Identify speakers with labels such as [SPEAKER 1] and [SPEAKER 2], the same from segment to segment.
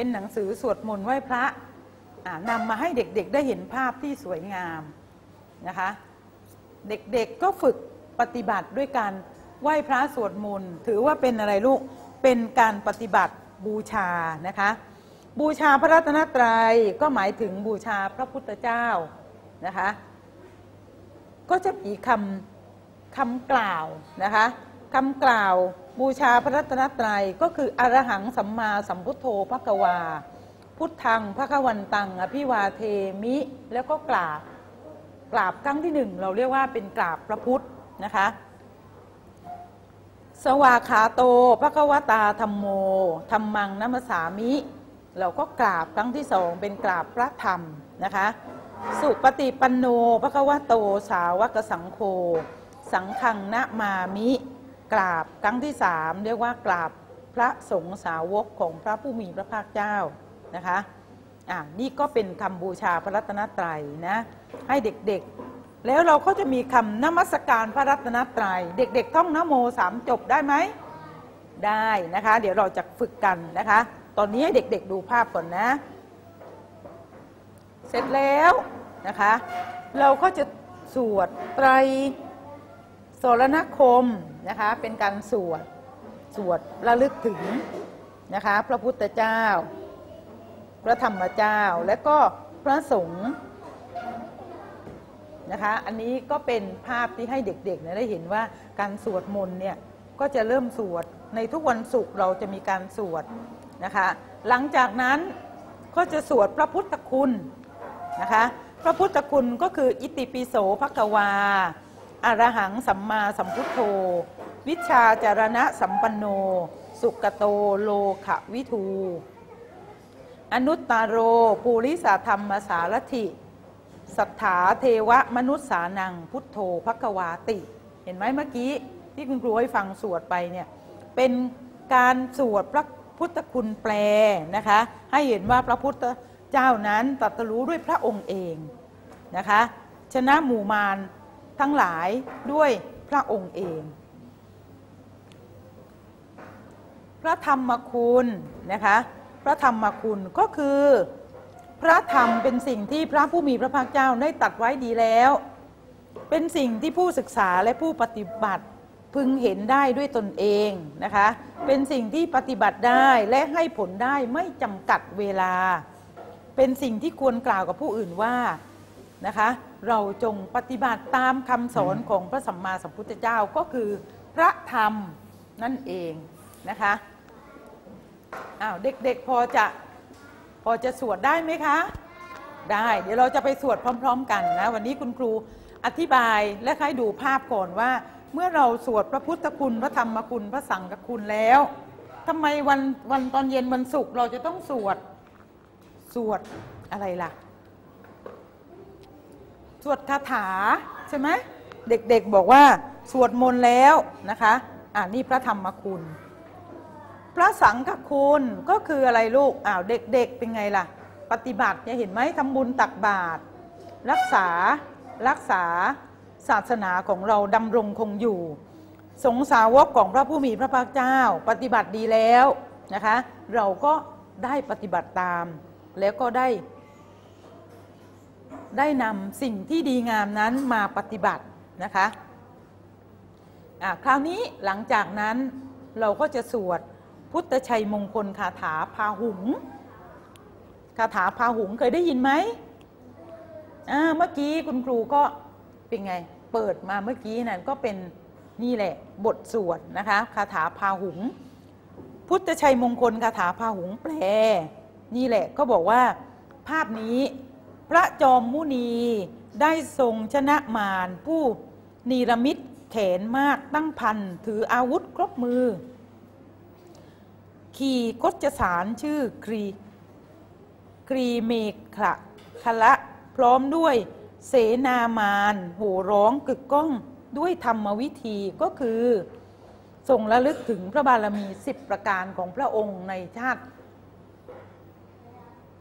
[SPEAKER 1] เป็นหนังสือสวดมนต์ไหว้พระอ่านำมาให้เด็กๆได้เห็นภาพที่สวยงามนะคะเด็กๆก็ฝึกปฏิบัติด้วยการไหว้พระสวดมนต์ถือว่าเป็นอะไรลูกเป็นการปฏิบัติบูชานะคะบูชาพระรัตนตรัยก็หมายถึงบูชาพระพุทธเจ้านะคะก็จะมีคำคำกล่าวนะคะคำกล่าว บูชาพระรัตนตรัยก็คืออรหังสัมมาสัมพุทโธพระกวา พุทธังพระกวันตังอภิวาเทมิ แล้วก็กราบกราบครั้งที่หนึ่งเราเรียกว่าเป็นกราบพระพุทธนะคะ สวาขาโตพระกวตาธรรมโมธรรมังนัมสามิ เราก็กราบครั้งที่สองเป็นกราบพระธรรมนะคะ สุปฏิปันโนพระควโตสาวกสังโฆสังฆังนะมามิ กราบครั้งที่สามเรียกว่ากราบพระสงฆ์สาวกของพระผู้มีพระภาคเจ้านะคะอ่านี่ก็เป็นคำบูชาพระรัตนตรัยนะให้เด็กๆ แล้วเราก็จะมีคำนมัสการพระรัตนตรัย เด็กๆ ท่องนโมสามจบได้ไหมได้นะคะ เดี๋ยวเราจะฝึกกันนะคะ ตอนนี้ให้เด็กๆดูภาพก่อนนะ เสร็จแล้วนะคะ เราก็จะสวดไตร โสรณคมนะคะเป็นการสวดสวดระลึกถึงนะคะพระพุทธเจ้า พระธรรมเจ้าและก็พระสงฆ์นะคะอันนี้ก็เป็นภาพที่ให้เด็กๆเนี่ยได้เห็นว่าการสวดมนต์เนี่ยก็จะเริ่มสวดในทุกวันศุกร์เราจะมีการสวดนะคะหลังจากนั้นก็จะสวดพระพุทธคุณนะคะพระพุทธคุณก็คืออิติปิโสภควา อรหังสัมมาสัมพุทโธ วิชาจารณะสัมปันโน สุกโตโลขวิทู อนุตตาโรภูริสาธรรมสารถิสัทธาเทวมนุษสานัง พุทโธภควาติ เห็นไหมเมื่อกี้ที่คุณครูให้ฟังสวดไปเนี่ยเป็นการสวดพระพุทธคุณแปลนะคะ ให้เห็นว่าพระพุทธเจ้านั้นตรัสรู้ด้วยพระองค์เองนะคะ ชนะหมู่มาร ทั้งหลายด้วยพระองค์เอง พระธรรมคุณนะคะพระธรรมคุณก็คือ พระธรรมเป็นสิ่งที่พระผู้มีพระภาคเจ้าได้ตัดไว้ดีแล้ว เป็นสิ่งที่ผู้ศึกษาและผู้ปฏิบัติพึงเห็นได้ด้วยตนเองนะคะ เป็นสิ่งที่ปฏิบัติได้และให้ผลได้ไม่จำกัดเวลา เป็นสิ่งที่ควรกล่าวกับผู้อื่นว่า นะคะ เราจงปฏิบัติตามคำสอนของพระสัมมาสัมพุทธเจ้าก็คือพระธรรมนั่นเองนะคะอ้าวเด็กๆพอจะพอจะสวดได้ไหมคะ ได้ เดี๋ยวเราจะไปสวดพร้อม ๆ กันนะวันนี้คุณครูอธิบายและให้ดูภาพก่อนว่า เมื่อเราสวดพระพุทธคุณพระธรรมคุณพระสังฆคุณแล้วทำไมวันวันตอนเย็นวันศุกร์เราจะต้องสวดสวดอะไรล่ะ สวดคาถาใช่ไหมเด็กๆบอกว่าสวดมนต์แล้วนะคะอ่านี่พระธรรมคุณ พระสังฆคุณก็คืออะไรลูกอ้าวเด็กๆเป็นไงล่ะ ปฏิบัติเนี่ยเห็นไหมทำบุญตักบาตรรักษารักษาศาสนาของเราดำรงคงอยู่ สงสาวกของพระผู้มีพระภาคเจ้า ปฏิบัติดีแล้วนะคะ เราก็ได้ปฏิบัติตาม แล้วก็ได้ ได้นำสิ่งที่ดีงามนั้นมาปฏิบัตินะคะะคราวนี้หลังจากนั้นเราก็จะสวดพุทธชัยมงคลคาถาพาหุงคาถาพาหุงเคยได้ยินไหมเมื่อกี้คุณครูก็เป็นไง เปิดมาเมื่อกี้นั่นก็เป็นนี่แหละบทสวดนะคะคาถาพาหุง พุทธชัยมงคลคาถาพาหุงแปล นี่แหละก็บอกว่าภาพนี้ พระจอมมุนีได้ทรงชนะมารผู้นีรมิตแขนมากตั้งพันถืออาวุธครบมือ ขี่กจสารชื่อครีครีเมฆะคละพร้อมด้วยเสนามานโห่ร้องกึกก้องด้วยธรรมวิธีก็คือทรงระลึกถึงพระบารมีสิบประการของพระองค์ในชาติ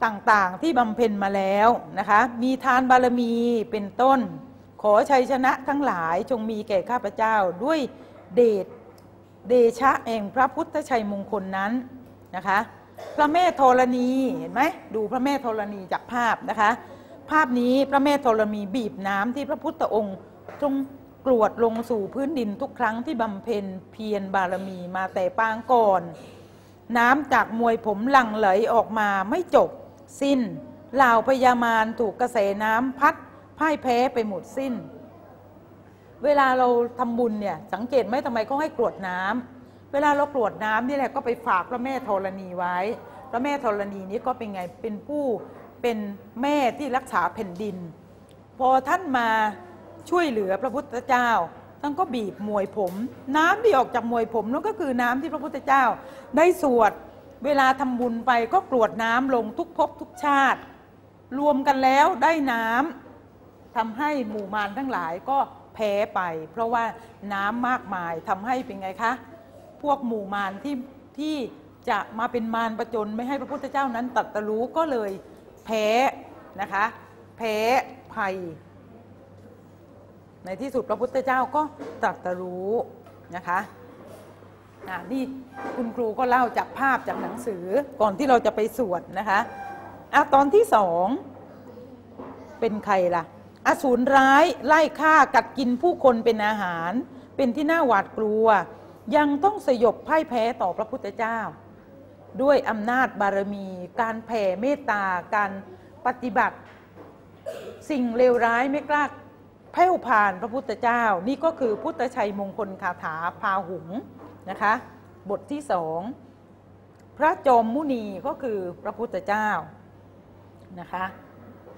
[SPEAKER 1] ต่างๆที่บำเพ็ญมาแล้วนะคะ มีทานบารมีเป็นต้น ขอชัยชนะทั้งหลายจงมีแก่ข้าพเจ้าด้วยเดชเดชะแห่งพระพุทธชัยมงคลนั้นนะคะ พระแม่ธรณีเห็นไหมดูพระแม่ธรณีจากภาพนะคะ ภาพนี้พระแม่ธรณีบีบน้ำที่พระพุทธองค์ทรงกรวดลงสู่พื้นดินทุกครั้งที่บำเพ็ญเพียรบารมีมาแต่ปางก่อน น้ำจากมวยผมหลั่งไหลออกมาไม่จบ สิ้น เหล่าพญามารถูกกระแสน้ำพัดพ่ายแพ้ไปหมดสิ้น เวลาเราทำบุญเนี่ยสังเกตไหมทำไมเขาให้กรวดน้ำเวลาเรากรวดน้ำนี่แหละก็ไปฝากพระแม่ธรณีไว้ พระแม่ธรณีนี้ก็เป็นไงเป็นผู้เป็นแม่ที่รักษาแผ่นดิน พอท่านมาช่วยเหลือพระพุทธเจ้าท่านก็บีบมวยผม น้ำที่ออกจากมวยผมนั่นก็คือน้ำที่พระพุทธเจ้า ได้สวด เวลาทำบุญไปก็กรวดน้ำลงทุกภพทุกชาติ รวมกันแล้วได้น้ำทำให้หมู่มารทั้งหลายก็แพ้ไป เพราะว่าน้ำมากมายทำให้เป็นไงคะ พวกหมู่มารที่ที่จะมาเป็นมารประจนไม่ให้พระพุทธเจ้านั้นตัดตรู้ก็เลยแพ้นะคะแพ้ภัย ในที่สุดพระพุทธเจ้าก็ตรัสรู้นะคะ อะนี่คุณครูก็เล่าจากภาพจากหนังสือก่อนที่เราจะไปสวดนะคะอะตอนที่สองเป็นใครล่ะ อสูรร้ายไล่ฆ่ากัดกินผู้คนเป็นอาหาร เป็นที่น่าหวาดกลัว ยังต้องสยบพ่ายแพ้ต่อพระพุทธเจ้า ด้วยอำนาจบารมี การแผ่เมตตา การปฏิบัติ สิ่งเลวร้ายไม่กล้าแผ่วผ่านพระพุทธเจ้า นี่ก็คือพุทธชัยมงคลคาถาพาหุง นะคะ บทที่สองพระจอมมุนีก็คือพระพุทธเจ้านะคะ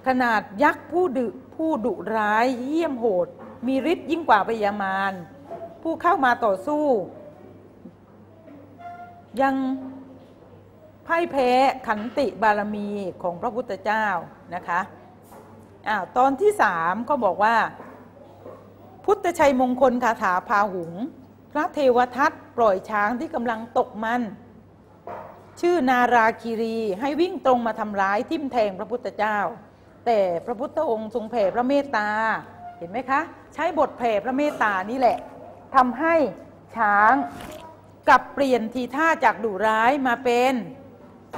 [SPEAKER 1] ขนาดยักษ์ผู้ดุผู้ดุร้ายเยี่ยมโหด มีฤทธิ์ยิ่งกว่าพยามารผู้เข้ามาต่อสู้ ยังพ่ายแพ้ขันติบารมีของพระพุทธเจ้านะคะอ้าวตอนที่สามก็บอกว่า พุทธชัยมงคลคาถาพาหุง พระเทวทัตปล่อยช้างที่กำลังตกมัน ชื่อนาราคีรีให้วิ่งตรงมาทำร้ายทิ่มแทงพระพุทธเจ้า แต่พระพุทธองค์ทรงแผ่พระเมตตาเห็นไหมคะ ใช้บทแผ่พระเมตตานี่แหละทำให้ช้างกลับเปลี่ยนทีท่าจากดุร้ายมาเป็น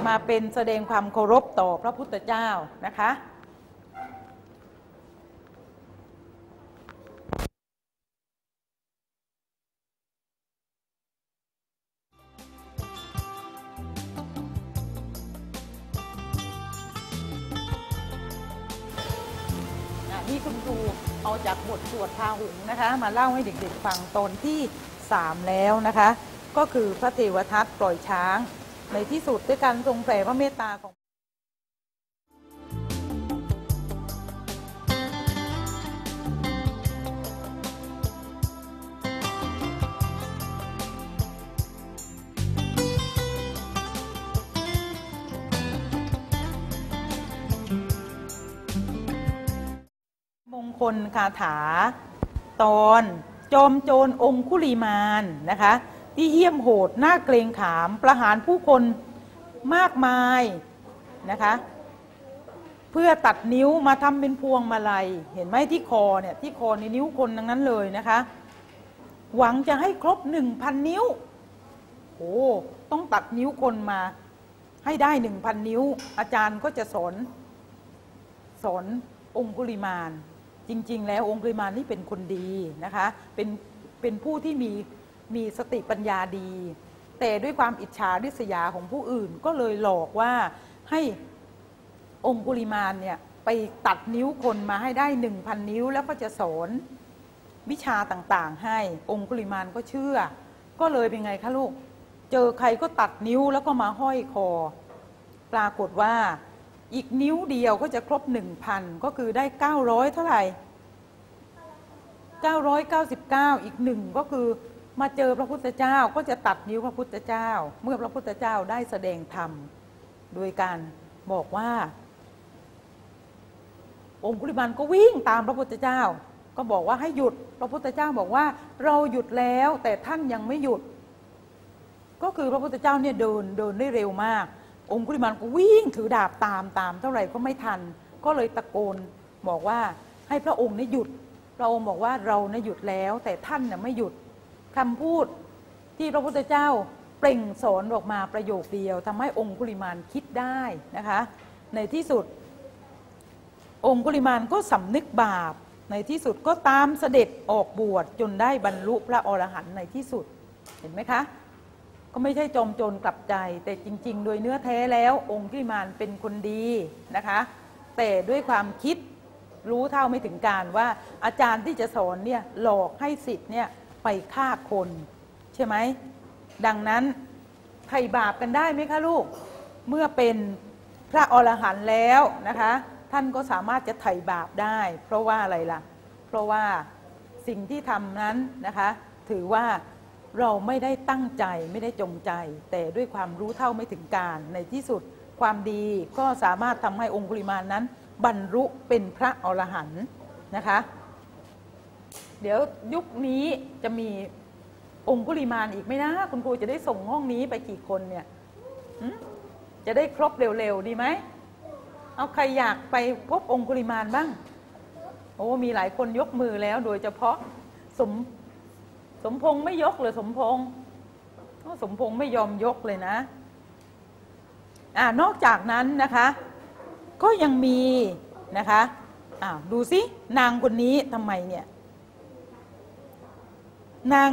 [SPEAKER 1] มาเป็นแสดงความเคารพต่อพระพุทธเจ้านะคะอะ วดพาหุงนะคะ มาเล่าให้เด็กๆฟังตอนที่ 3 แล้วนะคะ ก็คือพระเทวทัตปล่อยช้าง ในที่สุดด้วยการทรงแผ่พระเมตตาของ ลคาถา ตอนจอมโจรองคุลีมานนะคะ ที่เยี่ยมโหดน่าเกรงขามประหารผู้คนมากมายนะคะ เพื่อตัดนิ้วมาทำเป็นพวงมาลัย เห็นไหมที่คอเนี่ยที่คอในนิ้วคนทั้งนั้นเลยนะคะ หวังจะให้ครบหนึ่งพันนิ้วโอ้ต้องตัดนิ้วคนมาให้ได้หนึ่งพันนิ้ว อาจารย์ก็จะสอนสอนองคุลิมาน จริง ๆ แล้วองคุลิมานนี่เป็นคนดีนะคะ เป็นเป็นผู้ที่มีมีสติปัญญาดี แต่ด้วยความอิจฉาริษยาของผู้อื่น ก็เลยหลอกว่าให้องคุลิมานเนี่ยไปตัดนิ้วคนมาให้ได้หนึ่งพันนิ้ว แล้วก็จะสอนวิชาต่างๆ ให้องคุลิมานก็เชื่อ ก็เลยเป็นไงคะลูก เจอใครก็ตัดนิ้วแล้วก็มาห้อยคอ ปรากฏว่า อีกนิ้วเดียวก็จะครบหนึ่งพันก็คือได้เก้าร้อยเท่าไหร่เก้าร้อยเก้าสิบเก้าอีกหนึ่งก็คือมาเจอพระพุทธเจ้าก็จะตัดนิ้วพระพุทธเจ้า เมื่อพระพุทธเจ้าได้แสดงธรรม โดยการบอกว่า องคุลิมันก็วิ่งตามพระพุทธเจ้า ก็บอกว่าให้หยุดพระพุทธเจ้าบอกว่า เราหยุดแล้วแต่ท่านยังไม่หยุด ก็คือพระพุทธเจ้าเนี่ยเดินเดินได้เร็วมาก องคุลิมันก็วิ่งถือดาบตามตามเท่าไหร่ก็ไม่ทัน ก็เลยตะโกนบอกว่าให้พระองค์เนี่ยหยุด พระองค์บอกว่าเราเนี่ยหยุดแล้ว แต่ท่านเนี่ยไม่หยุดคำพูดที่พระพุทธเจ้าเปล่งสอนออกมาประโยคเดียวทำให้องคุลิมานคิดได้นะคะ ในที่สุด องคุลิมานก็สำนึกบาป ในที่สุดก็ตามเสด็จออกบวชจนได้บรรลุพระอรหันต์ในที่สุดเห็นไหมคะ ก็ไม่ใช่จอมโจรกลับใจ แต่จริง ๆ โดยเนื้อแท้แล้วองคุลิมานเป็นคนดีนะคะ แต่ด้วยความคิดรู้เท่าไม่ถึงการว่าอาจารย์ที่จะสอนเนี่ยหลอกให้สิทธิ์เนี่ยไปฆ่าคน ใช่ไหม ดังนั้นไถ่บาปกันได้ไหมคะลูก เมื่อเป็นพระอรหันต์แล้วนะคะ ท่านก็สามารถจะไถ่บาปได้ เพราะว่าอะไรล่ะ เพราะว่าสิ่งที่ทำนั้นนะคะ ถือว่า เราไม่ได้ตั้งใจไม่ได้จงใจ แต่ด้วยความรู้เท่าไม่ถึงการในที่สุดความดีก็สามารถทำให้องคุลิมานนั้น บรรลุเป็นพระอรหันต์นะคะ เดี๋ยวยุคนี้จะมีองคุลิมานอีกไหมนะ คุณครูจะได้ส่งห้องนี้ไปกี่คนเนี่ยจะได้ครบเร็วๆ ดีไหม เอาใครอยากไปพบองคุลิมานบ้าง โอ้มีหลายคนยกมือแล้วโดยเฉพาะสม สมพงษ์ไม่ยกเลยสมพงษ์สมพงษ์ไม่ยอมยกเลยนะอ่านอกจากนั้นนะคะ ก็ยังมีนะคะอ้าวดูสินางคนนี้ทำไมเนี่ยนาง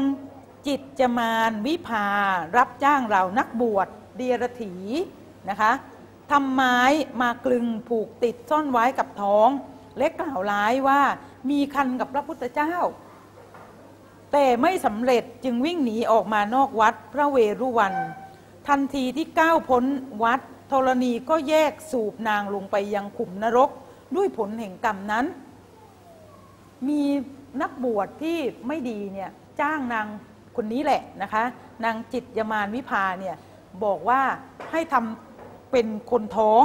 [SPEAKER 1] จิตจมานวิภารับจ้างเรานักบวชเดียรถีนะคะทำไม้มากลึงผูกติดซ่อนไว้กับท้อง และกล่าวร้ายว่ามีคันกับพระพุทธเจ้า แต่ไม่สำเร็จจึงวิ่งหนีออกมานอกวัดพระเวรุวัน ทันทีที่ก้าวพ้นวัดธรณีก็แยกสูบนางลงไปยังขุมนรกด้วยผลแห่งกรรมนั้น มีนักบวชที่ไม่ดีเนี่ยจ้างนางคนนี้แหละนะคะ นางจิตยมานวิภาเนี่ยบอกว่าให้ทำเป็นคนท้อง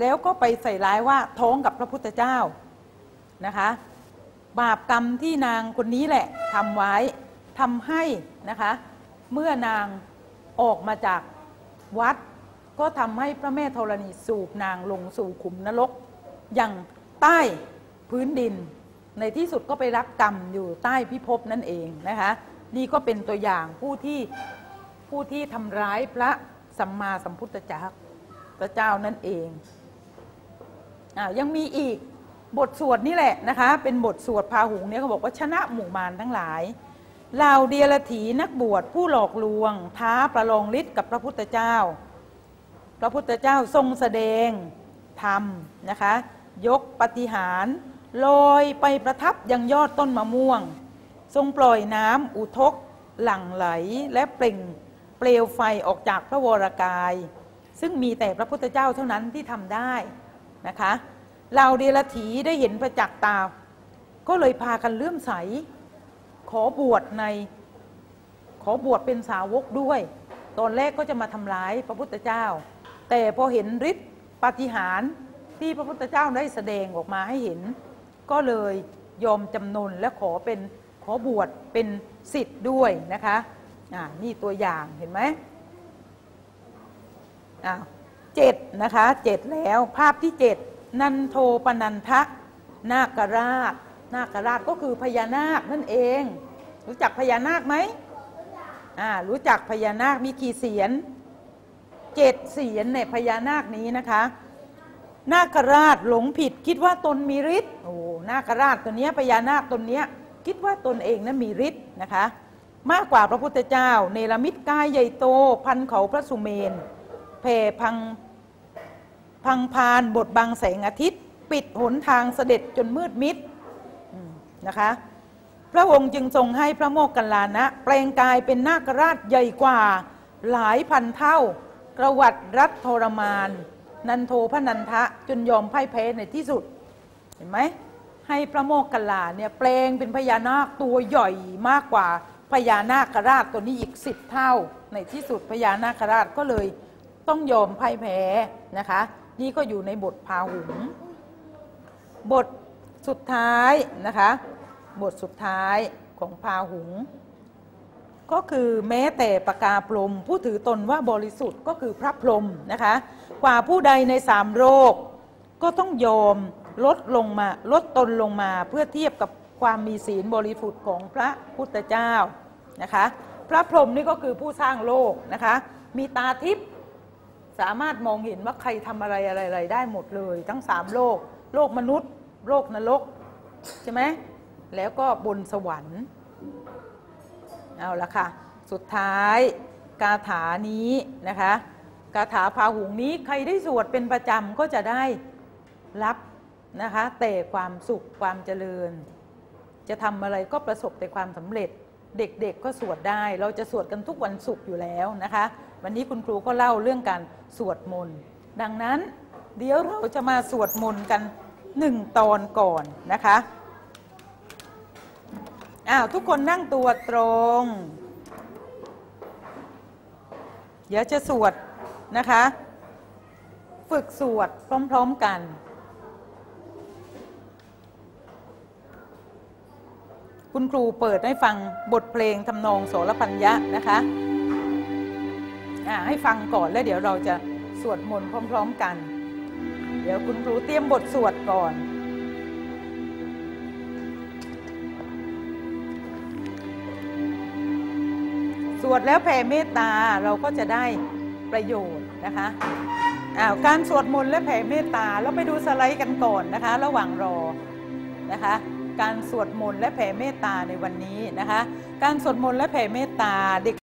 [SPEAKER 1] แล้วก็ไปใส่ร้ายว่าท้องกับพระพุทธเจ้านะคะ บาปกรรมที่นางคนนี้แหละทำไว้ทำให้นะคะ เมื่อนางออกมาจากวัด ก็ทำให้พระแม่ธรณีสูบนางลงสู่ขุมนรกอย่างใต้พื้นดิน ในที่สุดก็ไปรับกรรมอยู่ใต้พิภพนั่นเองนะคะ นี่ก็เป็นตัวอย่างผู้ที่ผู้ที่ทำร้ายพระสัมมาสัมพุทธเจ้าพระเจ้านั่นเองอ่ายังมีอีก บทสวดนี่แหละนะคะ เป็นบทสวดพาหุงเนี่ยเขาบอกว่าชนะหมู่มารทั้งหลายเหล่าเดียรถีนักบวชผู้หลอกลวง ท้าประลองฤทธิ์กับพระพุทธเจ้า พระพุทธเจ้าทรงแสดงธรรมนะคะ ยกปฏิหารลอยไปประทับยังยอดต้นมะม่วง ทรงปล่อยน้ำอุทก หลั่งไหลและเปล่งเปลวไฟออกจากพระวรากาย ซึ่งมีแต่พระพุทธเจ้าเท่านั้นที่ทำได้นะคะ เราเดรถีได้เห็นประจักษ์ตา ก็เลยพากันเลื่อมใส ขอบวชใน ขอบวชเป็นสาวกด้วย ตอนแรกก็จะมาทำร้ายพระพุทธเจ้า แต่พอเห็นฤทธิ์ปาฏิหาริย์ที่พระพุทธเจ้าได้แสดงออกมาให้เห็น ก็เลยยอมจำนนและขอเป็นขอบวชเป็นสิทธิ์ด้วยนะคะอ่านี่ตัวอย่างเห็นไหมอ้าวเจ็ดนะคะเจ็ดแล้วภาพที่เจ็ด นันโทปนันทะนาคราช นาคราชก็คือพญานาคนั่นเอง รู้จักพญานาคไหมอ่ารู้จักพญานาคมีกี่เสียนเจ็ดเสียนในพญานาคนี้นะคะ นาคราชหลงผิดคิดว่าตนมีฤทธิ์โอ้นาคราชตัวเนี้ยพญานาคตนเนี้ยคิดว่าตนเองนั้นมีฤทธิ์นะคะ มากกว่าพระพุทธเจ้า เนรมิตกายใหญ่โต พันเขาพระสุเมนแผ่พัง พังพานบทบังแสงอาทิตย์ ปิดหนทางเสด็จจนมืดมิดนะคะพระองค์จึงทรงให้พระโมกขันลานะ แปลงกายเป็นนาคราชใหญ่กว่าหลายพันเท่ากระวัดรัดทรมาน นันโทพนันทะจนยอมพ่ายแพ้ในที่สุด เห็นไหมให้พระโมกขันลาเนี่ยแปลงเป็นพญานาคตัวใหญ่มากกว่าพญานาคราชตัวนี้อีกสิบเท่า ในที่สุดพญานาคราชก็เลยต้องยอมพ่ายแพ้นะคะ นี่ก็อยู่ในบทพาหุง บทสุดท้ายนะคะ บทสุดท้ายของพาหุง ก็คือแม้แต่ปากาพรมผู้ถือตนว่าบริสุทธิ์ก็คือพระพรหมนะคะ กว่าผู้ใดในสามโรค ก็ต้องยอมลดลงมาลดตนลงมาเพื่อเทียบกับความมีศีลบริสุทธิ์ของพระพุทธเจ้านะคะ พระพรหมนี่ก็คือผู้สร้างโลกนะคะ มีตาทิพย์ สามารถมองเห็นว่าใครทำอะไรอะไรอะไรได้หมดเลย ทั้งสามโลก โลกมนุษย์ โลกนรกใช่ไหมแล้วก็บนสวรรค์เอาละค่ะ สุดท้ายกาถานี้นะคะกาถาพาหุงนี้ใครได้สวดเป็นประจำก็จะได้รับนะคะแต่ความสุขความเจริญ จะทำอะไรก็ประสบแต่ความสำเร็จ เด็กๆก็สวดได้ เราจะสวดกันทุกวันศุกร์อยู่แล้วนะคะ วันนี้คุณครูก็เล่าเรื่องการสวดมนต์ ดังนั้นเดี๋ยวเราจะมาสวดมนต์กันหนึ่งตอนก่อนนะคะอ้าวทุกคนนั่งตัวตรง เดี๋ยวจะสวดนะคะ ฝึกสวดพร้อมๆกันคุณครูเปิดให้ฟังบทเพลงทำนองโสรพัญญะนะคะ ให้ฟังก่อนแล้วเดี๋ยวเราจะสวดมนต์พร้อม ๆกัน เดี๋ยวคุณครูเตรียมบทสวดก่อนสวดแล้วแผ่เมตตาเราก็จะได้ประโยชน์นะคะอ้าวการสวดมนต์และแผ่เมตตาเราไปดูสไลด์กันก่อนนะคะ ระหว่างรอนะคะ การสวดมนต์และแผ่เมตตาในวันนี้นะคะ การสวดมนต์และแผ่เมตตาเด็ก